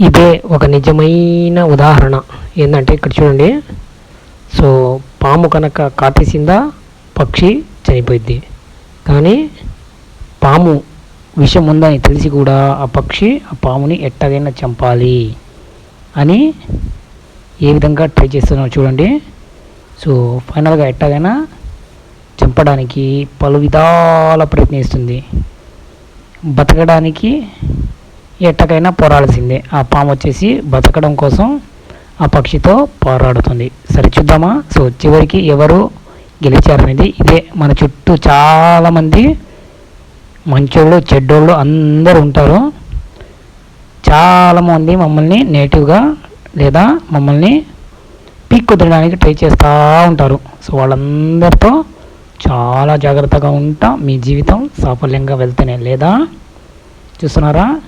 ఇదే ఒక నిజమైన ఉదాహరణ. ఏంటంటే ఇక్కడ చూడండి. సో పాము కనుక కాటేసిందా పక్షి చనిపోయింది కానీ పాము విషం ఉందని తెలిసి కూడా ఆ పక్షి ఆ పాముని ఎట్టగైనా చంపాలి అని ఏ విధంగా ట్రై చేస్తున్నారో చూడండి. సో ఫైనల్గా ఎట్టగైనా చంపడానికి పలు విధాల ప్రయత్నిస్తుంది బతకడానికి ఎట్టకైనా పోరాడాల్సిందే. ఆ పాము వచ్చేసి బతకడం కోసం ఆ పక్షితో పోరాడుతుంది. సరే చూద్దామా? సో చివరికి ఎవరు గెలిచారనేది ఇదే. మన చుట్టూ చాలామంది మంచోళ్ళు చెడ్డోళ్ళు అందరూ ఉంటారు. చాలామంది మమ్మల్ని నేటివ్గా లేదా మమ్మల్ని పీక్కు తినడానికి ట్రై చేస్తూ ఉంటారు. సో వాళ్ళందరితో చాలా జాగ్రత్తగా ఉంటా. మీ జీవితం సాఫల్యంగా వెళ్తేనే లేదా? చూస్తున్నారా?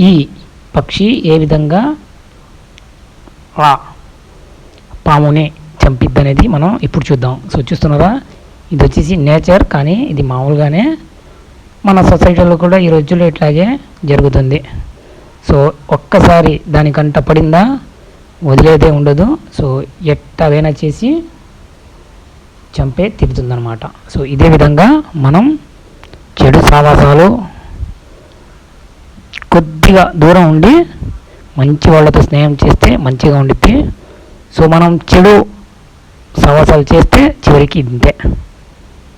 ఈ పక్షి ఏ విధంగా ఆ పాముని చంపిద్ది అనేది మనం ఇప్పుడు చూద్దాం. సో చూస్తున్నారా? ఇది వచ్చేసి నేచర్ కానీ ఇది మామూలుగానే మన సొసైటీలో కూడా ఈ రోజుల్లో ఇట్లాగే జరుగుతుంది. సో ఒక్కసారి దానికంట పడిందా? వదిలేదే ఉండదు. సో ఎట్టగైనా చేసి చంపే తిరుగుతుందనమాట సో ఇదే విధంగా మనం చెడు సావాసాలు కొద్దిగా దూరం ఉండి మంచి వాళ్ళతో స్నేహం చేస్తే మంచిగా ఉండిద్ది. సో మనం చెడు సవాసాలు చేస్తే చివరికి ఇంతే.